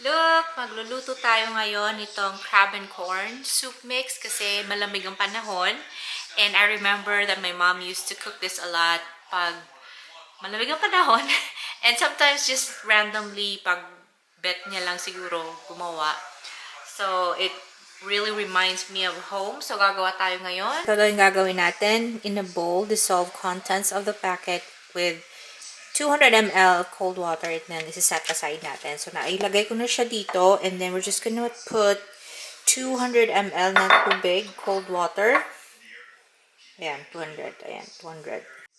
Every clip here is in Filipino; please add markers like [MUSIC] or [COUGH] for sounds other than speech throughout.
Look, magluluto tayo ngayon nitong crab and corn soup mix kasi malamig ang panahon. And I remember that my mom used to cook this a lot pag malamig ang panahon. [LAUGHS] And sometimes just randomly pag bet niya lang siguro gumawa. So it really reminds me of home. So gagawa tayo ngayon. Ito yung gagawin natin. In a bowl, dissolve contents of the packet with 200 ml cold water and then set aside natin. So, nailagay ko na siya dito and then we're just gonna put 200 ml na tubig, cold water. Ayan, 200. Ayan, 200.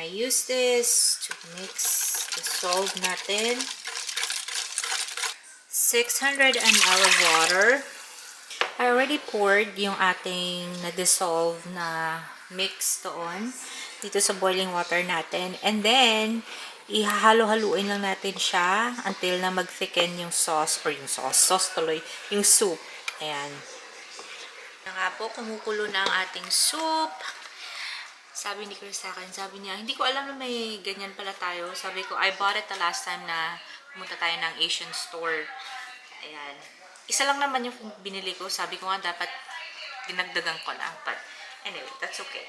I use this to mix, dissolve natin. 600 ml of water. I already poured yung ating na-dissolve na mix doon dito sa boiling water natin. And then, ihahalo-haluin lang natin siya until na mag-thicken yung sauce or yung sauce, sauce tuloy, yung soup. Ayan. Na nga po, kumukulo na ang ating soup. Sabi ni Chris sa akin, sabi niya, hindi ko alam na may ganyan pala tayo. Sabi ko, I bought it the last time na pumunta tayo ng Asian store. Ayan. Isa lang naman yung binili ko. Sabi ko nga, dapat dinagdagan ko na. But anyway, that's okay.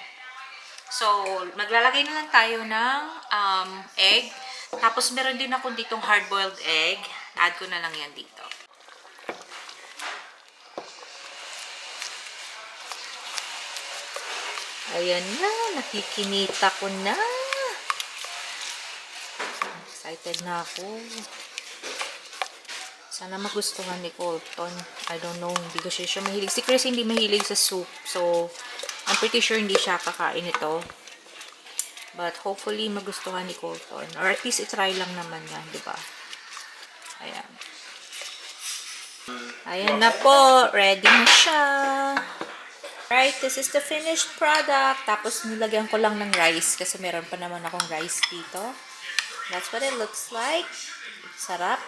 So, maglalagay na lang tayo ng um, egg. Tapos, meron din ako ditong hard-boiled egg. Add ko na lang yan dito. Ayan na, nakikinita ko na. Excited na ako. Sana magustuhan ni Colton. I don't know, hindi ko siya, siya mahilig. Si Chris hindi mahilig sa soup. So, I'm pretty sure hindi siya kakain ito. But hopefully magustuhan ni Colton. Or at least itry lang naman yan, di ba? Ayan. Ayan na po. Ready na siya. Right, this is the finished product. Tapos nilagyan ko lang ng rice kasi meron pa naman akong rice dito. That's what it looks like. Sarap.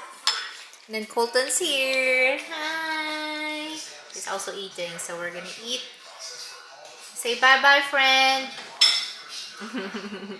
And then Colton's here. Hi. He's also eating, so we're gonna eat. Say bye-bye, friend. [LAUGHS]